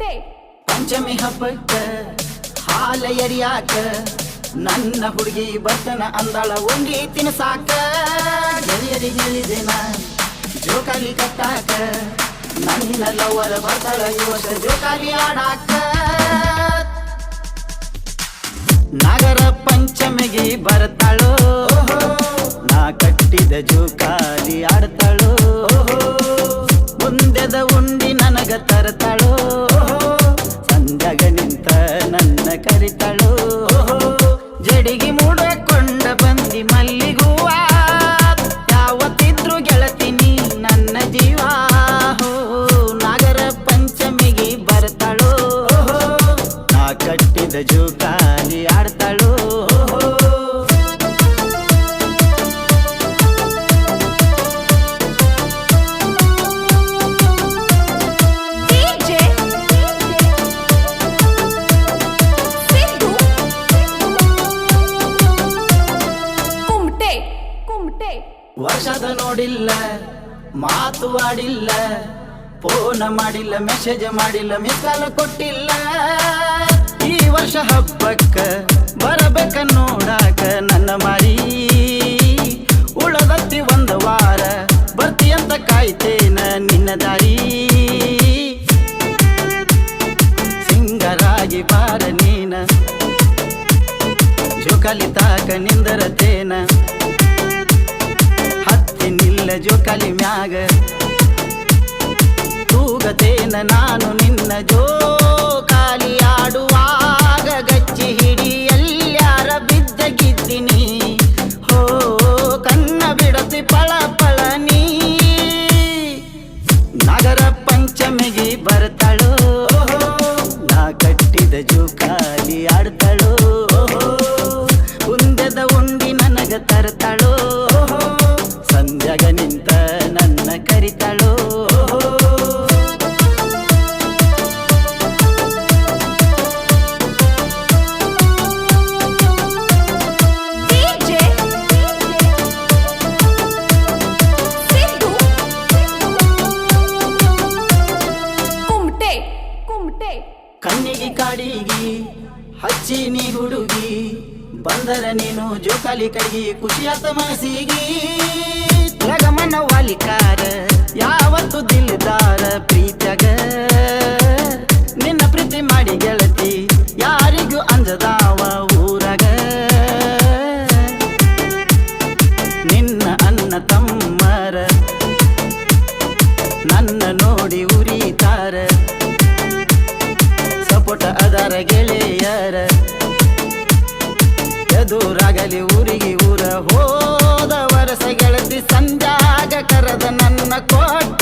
ಪಂಚಮಿ ಹಬ್ಬಕ್ಕ ಹಾಲ ಎರಿಯಾಕ ನನ್ನ ಹುಡುಗಿ ಬರ್ತನ ಅಂದಳ ಉಂಡಿ ತಿನ್ಸಾಕ. ಗೆಳೆಯರಿಗೆ ಹೇಳಿದೆನ, ಜೋಕಾಲಿ ಕಟ್ಟಾಕ. ನನ್ನ ಲವರ ಬರ್ತಾಳ ಇವತ್ತ ಜೋಕಾಲಿ ಆಡಾಕ. ನಗರ ಪಂಚಮಿಗೆ ಬರ್ತಾಳೋ. ನಾ ಕಟ್ಟಿದ ಜೋಕಾಲಿ ಆಡ್ತಾಳೋ. ನನ್ನ ಜಡಿಗಿ ಜಡಿಗೆ ಮೂಡಕೊಂಡ ಬಂದಿ ಮಲ್ಲಿಗೂವ. ಯಾವತ್ತಿದ್ರು ಗೆಳತೀನಿ ನನ್ನ ಜೀವ. ನಾಗರ ಪಂಚಮಿಗೆ ಬರ್ತಾಳೋ. ನಾ ಕಟ್ಟಿದ ಜೋಕಾಲಿ ವರ್ಷದ ನೋಡಿಲ್ಲ, ಮಾತು ಆಡಿಲ್ಲ, ಫೋನ ಮಾಡಿಲ್ಲ ಮೆಸೇಜ್ ಮಾಡಿಲ್ಲ, ಮಿಸಾಲ ಕೊಟ್ಟಿಲ್ಲ. ಈ ವರ್ಷ ಹಬ್ಬಕ್ಕ ಬರಬೇಕ ನೋಡಾಕ ನನ್ನ ಮಾರಿ. ಉಳದತ್ತಿ ಒಂದು ವಾರ ಬರ್ತಿ ಅಂತ ಕಾಯ್ತೇನ ನಿನ್ನ ದಾರಿ. ಸಿಂಗರಾಗಿ ಬಾರ ನೀನ, ಜೋಕಾಲಿ ತಾಕ ನಿಂದರತೇನ. ನಿಲ್ಲ ಜೋಕಾಲಿ ಮ್ಯಾಗ ತೂಗತೇನ ನಾನು ನಿನ್ನ ಜೋಕಾಲಿ ಆಡುವಾಗ ಗಚ್ಚಿ ಹಿಡಿ ಎಲ್ಲಾರ ಬಿದ್ದ ಹೋ, ಕನ್ನ ಬಿಡತಿ ಪಳ ಪಳ ನೀ. ನಗರ ಪಂಚಮಿಗೆ ಬರ್ತಾಳೋ, ನಾ ಕಟ್ಟಿದ ಜೋಕಾಲಿ ಆಡ್ತಾಳೋ ಉಂದದ ಉಂಡಿ ನನಗ ತರ್ತಾಳೋ. ಕಾಡಿಗಿ ಹಚ್ಚಿ ನೀ ಹುಡುಗಿ, ಬಂದರ ನೀನು ಜೋಕಾಲಿ ಕೈಗಿ ಖುಷಿಯಾತ ಮನಸ್ಸಿಗಿ. ಗಮನ ವಾಲಿಕಾರ, ಯಾವತ್ತು ದಿಲ್ದಾರ ಪ್ರೀತಗ ನಿನ್ನ ಪ್ರೀತಿ ಮಾಡಿ ಗೆಳತಿ, ಯಾರಿಗೂ ಅಂಜದಾವ ಊರಾಗ. ನಿನ್ನ ಅನ್ನ ತಮ್ಮರ ಅದರ ಗೆಳೆಯರ? ಎದುರಾಗಲಿ ಊರಿಗೆ ಊರ ಹೋದ ವರಸೆ ಗೆಳತಿ ಸಂಜಾಗ ಕರೆದ ನನ್ನ ಕೊಟ್ಟಿದಿ